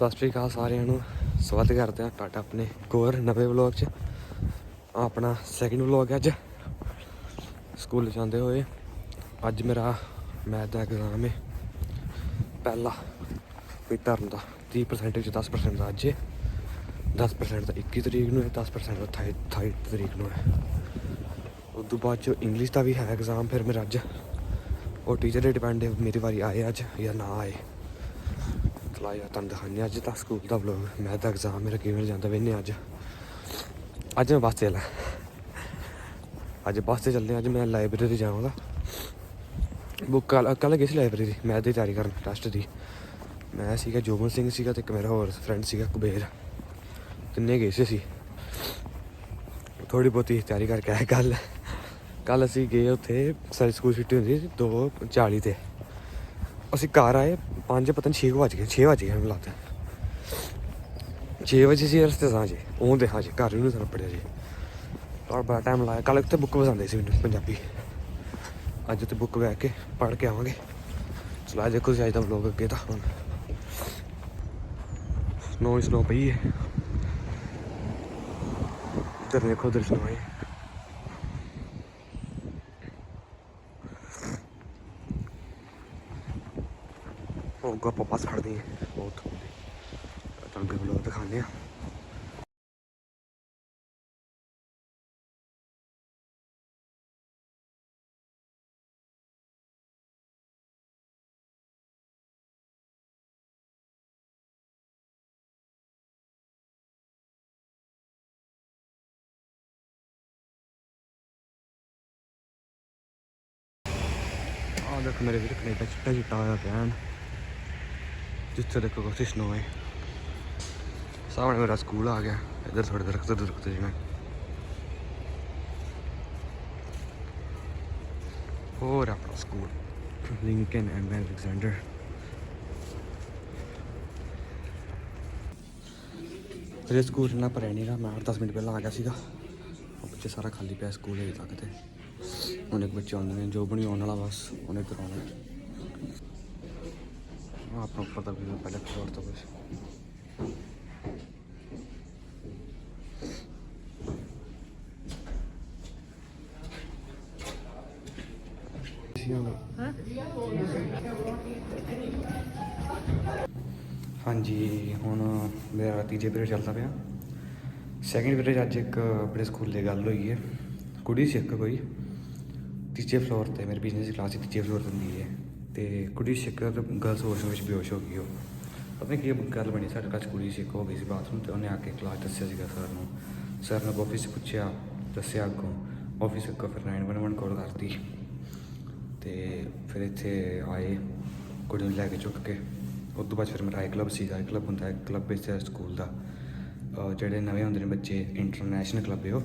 ਸਤਿ ਸ਼੍ਰੀ ਅਕਾਲ ਸਾਰਿਆਂ ਨੂੰ। ਸਵਾਗਤ ਕਰਦੇ ਹਾਂ ਤੁਹਾਡਾ ਆਪਣੇ ਇੱਕ ਨਵੇਂ ਵਲੌਗ 'ਚ। ਆਪਣਾ ਸੈਕਿੰਡ ਵਲੌਗ ਹੈ ਅੱਜ। ਸਕੂਲ ਜਾਂਦੇ ਹੋਏ। ਅੱਜ ਮੇਰਾ ਮੈਥ ਦਾ ਐਗਜ਼ਾਮ ਹੈ ਪਹਿਲਾ ਕੋਈ ਧਰਮ ਦਾ 30% 'ਚ 10% ਦਾ ਅੱਜ ਹੈ 10% ਦਾ 21 ਤਰੀਕ ਨੂੰ ਹੈ 10% ਦਾ 28 ਤਰੀਕ ਨੂੰ ਹੈ ਉਸ ਤੋਂ ਬਾਅਦ ਚ ਇੰਗਲਿਸ਼ ਦਾ ਵੀ ਹੈ ਐਗਜ਼ਾਮ ਫਿਰ ਮੇਰਾ ਅੱਜ। ਉਹ ਟੀਚਰ ਦੇ ਡਿਪੈਂਡ ਹੈ ਮੇਰੀ ਵਾਰੀ ਆਏ ਅੱਜ ਜਾਂ ਨਾ ਆਏ। ਚਲਾ ਯਾਰ ਤੁਹਾਨੂੰ ਦਿਖਾਉਂਦੇ ਅੱਜ ਤਾਂ ਸਕੂਲ ਦਾ ਵਲੌਗ ਮੈਥ ਦਾ ਐਗਜ਼ਾਮ ਮੇਰਾ ਕਿਵੇਂ ਜਾਂਦਾ ਵੇਨੇ ਅੱਜ। ਅੱਜ ਮੈਂ ਬੱਸ ਤੇ ਚੱਲਾਂ ਅੱਜ ਬੱਸ ਤੇ ਚੱਲਦੇ ਹਾਂ, ਅੱਜ ਮੈਂ ਲਾਇਬ੍ਰੇਰੀ ਜਾਵਾਂਗਾ। ਬੁੱਕ ਕੱਲ ਕੱਲ੍ਹ ਗਏ ਸੀ ਲਾਇਬ੍ਰੇਰੀ ਮੈਥ ਦੀ ਤਿਆਰੀ ਕਰਨ ਟੈਸਟ ਦੀ। ਮੈਂ ਸੀਗਾ ਜੋਬਨ ਸਿੰਘ ਸੀਗਾ ਤੇ ਇੱਕ ਮੇਰਾ ਹੋਰ ਫਰੈਂਡ ਸੀਗਾ ਕੁਬੇਰ। ਤਿੰਨੇ ਗਏ ਸੀ ਅਸੀਂ। ਥੋੜੀ ਬਹੁਤੀ ਤਿਆਰੀ ਕਰਕੇ ਆਏ ਕੱਲ ਕੱਲ ਅਸੀਂ ਗਏ ਉੱਥੇ ਸਾਡੀ ਸਕੂਲ ਛੁੱਟੀ ਹੁੰਦੀ ਸੀ 2:40 ਤੇ। ਅਸੀਂ ਘਰ ਆਏ 5 ਪਤਾ ਨਹੀਂ 6 ਵਜ ਗਏ 6 ਵਜ ਗਏ ਮੈਨੂੰ ਲੱਗਦਾ। 6 ਵਜੇ ਸੀ ਰਸਤੇ ਸਾਂ ਜੀ ਉਹਦੇ ਹਾਂ ਜੀ ਘਰ ਨੂੰ ਸਾਨੂੰ ਪੜਿਆ ਜੀ ਔਰ ਬੜਾ ਟਾਈਮ ਲਾਇਆ। ਕੱਲ ਉੱਥੇ ਬੁੱਕ ਵਸਾਉਂਦੇ ਸੀ ਮੈਨੂੰ ਪੰਜਾਬੀ। ਅੱਜ ਉੱਥੇ ਬੁੱਕ ਬੈਠ ਕੇ ਪੜ੍ਹ ਕੇ ਆਵਾਂਗੇ। ਚਲੋ, ਅੱਜ ਦੇਖੋ ਜੀ ਅੱਜ ਦਾ ਵਲੋਗ ਅੱਗੇ ਤਾਂ ਹੁਣ ਸਨੋ ਹੀ ਸਨੋ ਪਈ ਹੈ ਇੱਧਰ ਦੇਖੋ ਉਧਰ ਸਨੋ ਹੈ ਉਹ ਗੱਪ ਪਾਸ ਖੜਦੀ ਬਹੁਤ ਤੁਹਾਨੂੰ ਅੱਗੇ ਵਲੋਗ ਦਿਖਾਉਂਦੇ ਆ। ਆਹ ਦੇਖ ਮੇਰੇ ਵੀਰ, ਕੈਨੇਡਾ ਚਿੱਟਾ ਚਿੱਟਾ ਹੋਇਆ ਪਿਆ। ਐਨ। ਜਿੱਥੇ ਦੇਖੋ ਕਾਫੀ ਸਨੋ ਹੈ ਸਾਹਮਣੇ ਮੇਰਾ ਸਕੂਲ ਆ ਗਿਆ। ਇੱਧਰ ਥੋੜੇ ਦਰਖਤ ਦਰਖਤ ਜਿਵੇਂ ਹੋਰ ਆਪਣਾ ਸਕੂਲ। Lincoln and Alexander. ਤੇਰੇ ਸਕੂਲ ਨਾ ਭਰਿਆ ਨਹੀਂ ਮੈਂ 10 ਮਿੰਟ ਪਹਿਲਾਂ ਆ ਗਿਆ ਸੀਗਾ। ਉਹ ਪਿੱਛੇ ਸਾਰਾ ਖਾਲੀ ਪਿਆ ਸਕੂਲ ਹਜੇ ਤੱਕ ਤੇ। ਹੁਣ ਇੱਕ ਬੱਚੇ ਆਉਂਦੇ ਨੇ ਜੋ ਬਣੀ ਆਉਣ ਵਾਲਾ ਬਸ ਉਹਨੇ ਕਰਾਉਣਾ ਆਹ ਆਪਣਾ ਦਾ ਵੀ ਪਹਿਲੇ ਫਲੋਰ ਤੋਂ ਕੁਛ। ਹਾਂਜੀ, ਹੁਣ ਮੇਰਾ ਤੀਜੇ ਪੀਰੀਅਡ ਚੱਲਦਾ ਪਿਆ। ਸੈਕਿੰਡ ਪੀਰੀਅਡ ਅੱਜ ਇੱਕ ਆਪਣੇ ਸਕੂਲ ਦੇ ਗੱਲ ਹੋਈ ਹੈ। ਕੁੜੀ ਸੀ ਇੱਕ ਕੋਈ। ਤੀਜੇ ਫਲੋਰ ਤੇ, ਮੇਰੇ ਬਿਜ਼ਨਸ ਦੀ ਕਲਾਸ ਤੀਜੇ ਫਲੋਰ ਤੇ ਹੁੰਦੀ ਹੈ। ਤੇ ਕੁੜੀ ਸੀ ਗਰਲਸ ਵਾਸ਼ਰੂਮ ਵਿੱਚ ਬੇਹੋਸ਼ ਹੋ ਗਈ ਉਹ। ਪਤਾ ਨਹੀਂ ਕੀ ਗੱਲ ਬਣੀ, ਸਾਡੇ ਘਰ ਕੁੜੀ ਸੀ ਹੋ ਗਈ ਸੀ ਬਾਥਰੂਮ ਤੇ, ਉਹਨੇ ਆ ਕੇ ਕਲਾਸ ਦੱਸਿਆ ਸੀਗਾ ਸਰ ਨੂੰ। ਸਰ ਨੇ ਆਫਿਸ ਪੁੱਛਿਆ, ਦੱਸਿਆ ਅੱਗੋਂ ਆਫਿਸ ਅੱਗੋਂ ਫਿਰ 911 ਕਾਲ ਕਰਤੀ। ਤੇ ਫਿਰ ਇੱਥੇ ਆਏ, ਕੁੜੀ ਨੂੰ ਲੈ ਕੇ ਚੁੱਕ ਕੇ। ਉਸ ਤੋਂ ਬਾਅਦ ਫਿਰ ਮੇਰਾ ਆਈ ਕਲੱਬ ਸੀਗਾ ਆਈ ਕਲੱਬ ਹੁੰਦਾ ਹੈ ਕਲੱਬ ਵਿੱਚ ਸਕੂਲ ਦਾ। ਜਿਹੜੇ ਨਵੇਂ ਹੁੰਦੇ ਨੇ ਬੱਚੇ ਇੰਟਰਨੈਸ਼ਨਲ ਕਲੱਬ ਹੈ ਉਹ।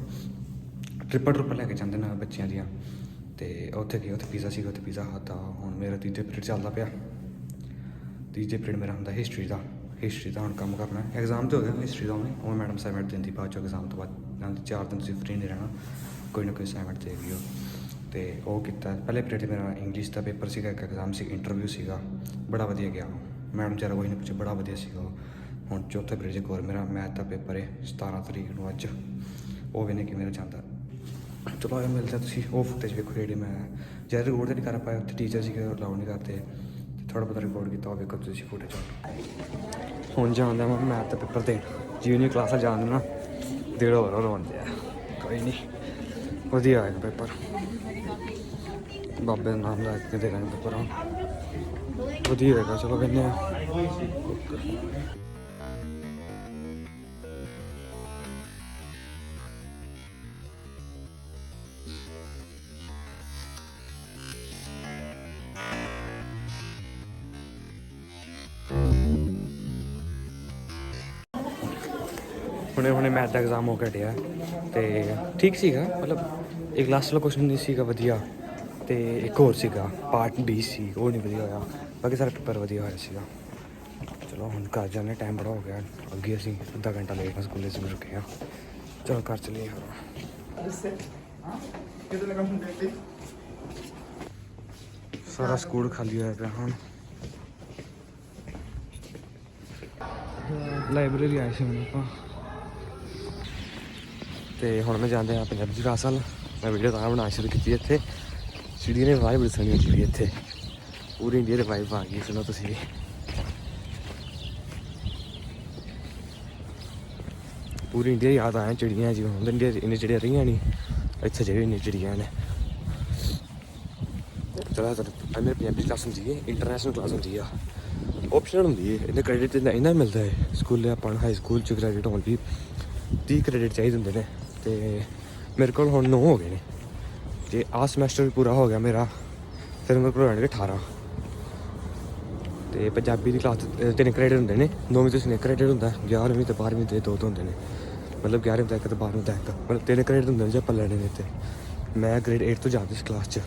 ਟ੍ਰਿਪਲ ਟ੍ਰਿਪਲ ਲੈ ਕੇ ਜਾਂਦੇ ਨੇ ਬੱਚਿਆਂ ਦੀਆਂ। ਤੇ ਉੱਥੇ ਗਏ, ਉੱਥੇ ਪੀਜ਼ਾ ਸੀਗਾ, ਉੱਥੇ ਪੀਜ਼ਾ ਖਾਧਾ। ਹੁਣ ਮੇਰਾ ਤੀਜੇ ਪੀਰੀਅਡ ਚੱਲਦਾ ਪਿਆ। ਤੀਜੇ ਪੀਰੀਅਡ ਮੇਰਾ ਹੁੰਦਾ ਹਿਸਟਰੀ ਦਾ। ਹਿਸਟਰੀ ਦਾ ਹੁਣ ਕੰਮ ਕਰਨਾ। ਐਗਜ਼ਾਮ ਤੇ ਹੋ ਗਿਆ ਹਿਸਟਰੀ ਦਾ ਹੁਣ ਉਹ ਮੈਡਮ ਅਸਾਈਨਮੈਂਟ ਦਿੰਦੀ ਬਾਅਦ ਚੋਂ ਐਗਜ਼ਾਮ ਤੋਂ ਬਾਅਦ। ਨਾਲ ਚਾਰ ਦਿਨ ਤੁਸੀਂ ਫ੍ਰੀ ਨਹੀਂ ਰਹਿਣਾ। ਕੋਈ ਨਾ ਕੋਈ ਅਸਾਈਨਮੈਂਟ ਦੇਗੀ ਉਹ ਤੇ ਉਹ ਕੀਤਾ। ਪਹਿਲੇ ਪੀਰੀਅਡ ਮੇਰਾ ਇੰਗਲਿਸ਼ ਦਾ ਪੇਪਰ ਸੀਗਾ, ਇੱਕ ਐਗਜ਼ਾਮ ਸੀ ਇੰਟਰਵਿਊ ਸੀਗਾ। ਬੜਾ ਵਧੀਆ ਗਿਆ ਮੈਡਮ ਚਾਰਾ ਕੋਈ ਨਹੀਂ ਪੁੱਛੇ ਬੜਾ ਵਧੀਆ ਸੀਗਾ ਉਹ। ਹੁਣ ਚੌਥੇ ਪੀਰੀਅਡ ਇੱਕ ਹੋਰ ਮੇਰਾ ਮੈਥ ਦਾ ਪੇਪਰ ਹੈ 17 ਤਰੀਕ ਨੂੰ ਅੱਜ। ਉਹ ਵੀ ਵੇਨੇ ਕਿ ਮੇਰਾ ਜਾਂਦਾ। ਚਲੋ ਇਹ ਮਿਲਦਾ ਤੁਸੀਂ। ਉਹ ਫੁਟੇਜ ਵੇਖੋ ਜਿਹੜੀ ਮੈਂ ਜ਼ਿਆਦਾ ਰਿਕਾਰਡ ਨਹੀਂ ਕਰ ਪਾਇਆ, ਉੱਥੇ ਟੀਚਰ ਸੀਗੇ ਅਲਾਉ ਨਹੀਂ ਕਰਦੇ। ਥੋੜਾ ਬਹੁਤਾ ਰਿਕਾਰਡ ਕੀਤਾ, ਉਹ ਵੇਖੋ ਤੁਸੀਂ ਫੁਟੇਜ ਹੁਣ ਜਾਂਦਾ ਮੈਂ ਮੈਥ ਦਾ ਪੇਪਰ ਦੇਣ ਜੂਨੀਅਰ ਕਲਾਸਾਂ ਜਾਣ ਨਾ, ਡੇਢ ਹੋਰ ਹੋਰ ਹੁੰਦੇ ਆ। ਕੋਈ ਨਹੀਂ ਵਧੀਆ ਆਏਗਾ ਪੇਪਰ ਬਾਬੇ ਦਾ ਨਾਮ ਲੈ ਕੇ ਦੇਣਾ ਪੇਪਰ ਵਧੀਆ ਹੋਏਗਾ, ਚਲੋ ਕਹਿੰਦੇ ਆ। ਹੁਣੇ ਹੁਣੇ ਮੈਥ ਦਾ ਐਗਜ਼ਾਮ ਹੋ ਕੇ ਹਟਿਆ। ਤੇ ਠੀਕ ਸੀਗਾ, ਮਤਲਬ ਇੱਕ ਲਾਸਟ ਵਾਲਾ ਕੁਐਸਚਨ ਨਹੀਂ ਸੀਗਾ ਵਧੀਆ ਤੇ ਇੱਕ ਹੋਰ ਸੀਗਾ ਪਾਰਟ ਬੀ ਸੀ, ਉਹ ਨਹੀਂ ਵਧੀਆ ਹੋਇਆ। ਬਾਕੀ ਸਾਰਾ ਪੇਪਰ ਵਧੀਆ ਹੋਇਆ ਸੀਗਾ। ਚਲੋ ਹੁਣ ਘਰ ਜਾਣੇ ਟਾਈਮ ਬੜਾ ਹੋ ਗਿਆ। ਅੱਗੇ ਅਸੀਂ ਅੱਧਾ ਘੰਟਾ ਲੇਟ ਸਕੂਲੇ ਸੇ ਰੁਕੇ ਹਾਂ। ਚਲੋ ਘਰ ਚਲੀਏ ਹੁਣ। ਸਾਰਾ ਸਕੂਲ ਖਾਲੀ ਹੋਇਆ ਪਿਆ ਹੁਣ। ਲਾਇਬ੍ਰੇਰੀ ਆਏ ਸੀ ਹੁਣ ਆਪਾਂ। ਤੇ ਹੁਣ ਮੈਂ ਜਾਂਦੇ ਆ ਪੰਜਾਬੀ ਦੀ ਕਲਾਸ ਵੱਲ। ਮੈਂ ਵੀਡੀਓ ਤਾਂ ਬਣਾ ਸ਼ੁਰੂ ਕੀਤੀ ਇੱਥੇ। ਸਿਟੀ ਨੇ ਵਾਈਬ ਬੜੀ ਸੋਹਣੀ ਹੁੰਦੀ ਇੱਥੇ। ਪੂਰੀ ਇੰਡੀਆ ਦੀ ਵਾਈਬ ਆ ਗਈ, ਸੁਣੋ ਤੁਸੀਂ ਵੀ। ਪੂਰੀ ਇੰਡੀਆ ਯਾਦ ਆਇਆ ਚਿੜੀਆਂ ਜਿਵੇਂ ਹੁਣ ਇੰਡੀਆ 'ਚ ਇੰਨੀ ਚਿੜੀਆਂ ਰਹੀਆਂ ਨਹੀਂ ਇੱਥੇ ਜਿਹੜੀ ਇੰਨੀ ਚਿੜੀਆਂ ਨੇ। ਚਲਾ ਤਾਂ ਇਹ ਪੰਜਾਬੀ ਕਲਾਸ ਹੁੰਦੀ ਹੈ ਇੰਟਰਨੈਸ਼ਨਲ ਕਲਾਸ ਹੁੰਦੀ ਆ। ਆਪਸ਼ਨਲ ਹੁੰਦੀ ਹੈ ਇਹਦੇ ਕ੍ਰੈਡਿਟ ਇਹਨਾਂ ਮਿਲਦਾ ਹੈ ਸਕੂਲੇ ਆਪਾਂ ਹਾਈ ਸਕੂਲ ਚ ਕ੍ਰੈਡਿਟ ਹੋਣ ਲਈ 30 ਕ੍ਰੈਡਿਟ ਚਾਹੀਦੇ ਹੁੰਦੇ ਨੇ। ਤੇ ਮੇਰੇ ਕੋਲ ਹੁਣ 9 ਹੋ ਗਏ ਨੇ। ਤੇ ਆਹ ਸਮੈਸਟਰ ਪੂਰਾ ਹੋ ਗਿਆ ਮੇਰਾ। ਫਿਰ ਮੇਰੇ ਕੋਲ ਹੋਣਗੇ 18 ਤੇ ਪੰਜਾਬੀ ਦੀ ਕਲਾਸ ਤਿੰਨ ਕ੍ਰੈਡਿਟ ਹੁੰਦੇ ਨੇ। ਨੌਵੀਂ ਤੋਂ ਸਿਨੇ ਕ੍ਰੈਡਿਟ ਹੁੰਦਾ 11ਵੀਂ ਤੇ 12ਵੀਂ ਦੇ ਦੋ ਦੋ ਹੁੰਦੇ ਨੇ। ਮਤਲਬ 11ਵੀਂ ਤੱਕ ਤੇ 12ਵੀਂ ਤੱਕ। ਮਤਲਬ ਤਿੰਨ ਕ੍ਰੈਡਿਟ ਹੁੰਦੇ ਨੇ ਜੇ ਆਪਾਂ ਲੈਣੇ ਨੇ ਤੇ ਮੈਂ ਗ੍ਰੇਡ 8 ਤੋਂ ਜਾਂਦਾ ਇਸ ਕਲਾਸ 'ਚ।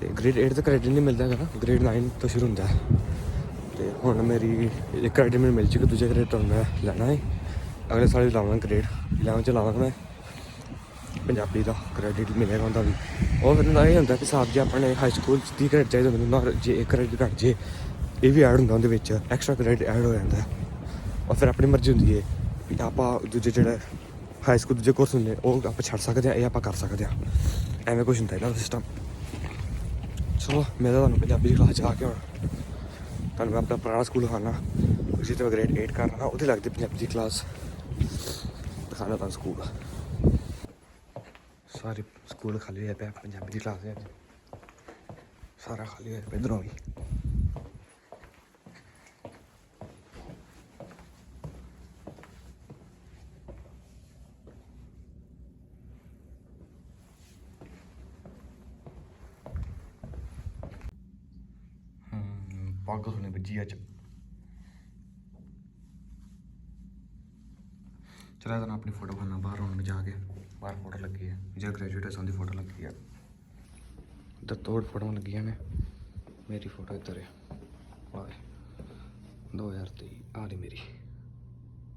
ਤੇ ਗ੍ਰੇਡ 8 ਦਾ ਕ੍ਰੈਡਿਟ ਨਹੀਂ ਮਿਲਦਾ ਹੈਗਾ ਗ੍ਰੇਡ 9 ਤੋਂ ਸ਼ੁਰੂ ਹੁੰਦਾ। ਹੈ ਤੇ ਹੁਣ ਮੇਰੀ ਇੱਕ ਕ੍ਰੈਡਿਟ ਮੈਨੂੰ ਮਿਲ ਚੁੱਕੀ, ਦੂਜਾ ਕ੍ਰੈਡਿਟ ਹੁਣ ਮੈਂ ਲੈਣਾ ਹੈ ਅਗਲੇ ਸਾਲ ਹੀ ਲਾਵਾਂਗਾ ਗ੍ਰੇਡ 11 ਚ ਲਾਵਾਂਗਾ ਮੈਂ। ਪੰਜਾਬੀ ਦਾ ਕ੍ਰੈਡਿਟ ਮਿਲੇਗਾ ਹੁੰਦਾ ਵੀ। ਉਹ ਫਿਰ ਨਾ ਇਹ ਹੁੰਦਾ ਕਿ ਸਾਹਿਬ ਜੀ, ਆਪਣੇ ਹਾਈ ਸਕੂਲ ਚ 30 ਕ੍ਰੈਡਿਟ ਚਾਹੀਦਾ ਹੁੰਦੇ ਨਾ ਜੇ ਇੱਕ ਕ੍ਰੈਡਿਟ ਘੱਟ ਜੇ, ਇਹ ਵੀ ਐਡ ਹੁੰਦਾ ਉਹਦੇ ਵਿੱਚ। ਐਕਸਟਰਾ ਕ੍ਰੈਡਿਟ ਐਡ ਹੋ ਜਾਂਦਾ। ਔਰ ਫਿਰ ਆਪਣੀ ਮਰਜ਼ੀ ਹੁੰਦੀ ਹੈ ਵੀ ਆਪਾਂ ਦੂਜੇ ਜਿਹੜਾ ਹਾਈ ਸਕੂਲ ਦੂਜੇ ਕੋਰਸ ਹੁੰਦੇ ਉਹ ਆਪਾਂ ਛੱਡ ਸਕਦੇ ਆ, ਇਹ ਆਪਾਂ ਕਰ ਸਕਦੇ ਆ। ਐਵੇਂ ਕੁਝ ਹੁੰਦਾ ਇਹਨਾਂ ਦਾ ਸਿਸਟਮ ਚਲੋ, ਮੈਂ ਤਾਂ ਤੁਹਾਨੂੰ ਪੰਜਾਬੀ ਦੀ ਕਲਾਸ ਜਾ ਕੇ ਹੁਣ ਤੁਹਾਨੂੰ ਮੈਂ ਆਪਣਾ ਪੁਰਾਣਾ ਸਕੂਲ ਦਿਖਾਉਣਾ। ਜਿੱਥੇ ਮੈਂ ਗ੍ਰੇਡ 8 ਕਰ ਰਹਾ ਉਹਦੇ ਲੱਗਦੀ ਪੰਜਾਬੀ ਦੀ ਕਲਾਸ ਦਿਖਾਣਾ ਤਾਂ ਸਕੂਲ। ਸਾਰੇ ਸਕੂਲ ਖਾਲੀ ਹੋਇਆ ਪਿਆ ਪੰਜਾਬੀ ਦੀ ਕਲਾਸ ਹੈ। ਸਾਰਾ ਖਾਲੀ ਹੋਇਆ ਪਿਆ ਇੱਧਰੋਂ ਵੀ। ਪੱਗ ਸੁਣੇ ਵੱਜੀ ਅੱਜ। ਚਲਾ ਤਾਂ ਆਪਣੀ ਫੋਟੋ ਖਾਣਾ ਬਾਹਰ ਹੁਣ ਜਾ ਕੇ ਬਾਹਰ ਫੋਟੋ ਲੱਗੀ ਹੈ ਜਾਂ ਗ੍ਰੈਜੂਏਟਸ ਦੀ ਫੋਟੋ ਲੱਗੀ ਹੈ ਤੇ ਤੋੜ ਫੋਟੋਆਂ ਲੱਗੀਆਂ ਨੇ। ਮੇਰੀ ਫੋਟੋ ਇੱਧਰ ਹੈ ਆਹ 2023 ਆ ਰਹੀ ਮੇਰੀ।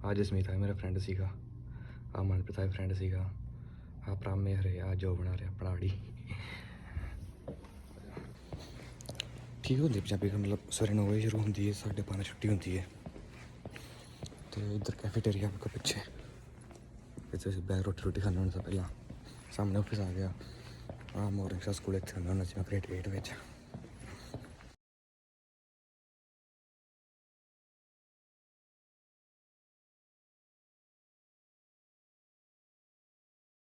ਆ ਜਸਮੀਤ ਹੈ ਮੇਰਾ ਫਰੈਂਡ ਸੀਗਾ। ਆ ਮਨਪ੍ਰੀਤ ਦਾ ਫਰੈਂਡ ਸੀਗਾ। ਆ ਪ੍ਰਾਮੇ ਹਰੇ ਆ ਜੋ ਬਣਾ ਰਿਹਾ ਪੜਾੜੀ ਠੀਕ ਹੁੰਦੀ ਪੰਜਾਬੀ ਦਾ? ਮਤਲਬ ਸਵੇਰੇ ਨੌ ਵਜੇ ਸ਼ੁਰੂ ਹੁੰਦੀ ਹੈ ਸਾਢੇ ਪੰਜ ਛੁੱਟੀ ਹੁੰਦੀ ਹੈ। ਤੇ ਇੱਧਰ ਕੈਫੇਟੇਰੀਆ ਕੋ ਪਿੱਛੇ। ਇੱਥੇ ਅਸੀਂ ਬੈਗ ਰੋਟੀ ਰੋਟੀ ਖਾਣ ਤੋਂ ਪਹਿਲਾਂ। ਸਾਹਮਣੇ ਆਫਿਸ ਆ ਗਿਆ। ਆ ਮੋਰਿੰਗ ਸਕੂਲ ਇੱਥੇ ਹੁੰਦਾ ਹੁੰਦਾ ਸੀ, ਮੈਂ ਗ੍ਰੇਡ 8 ਵਿੱਚ।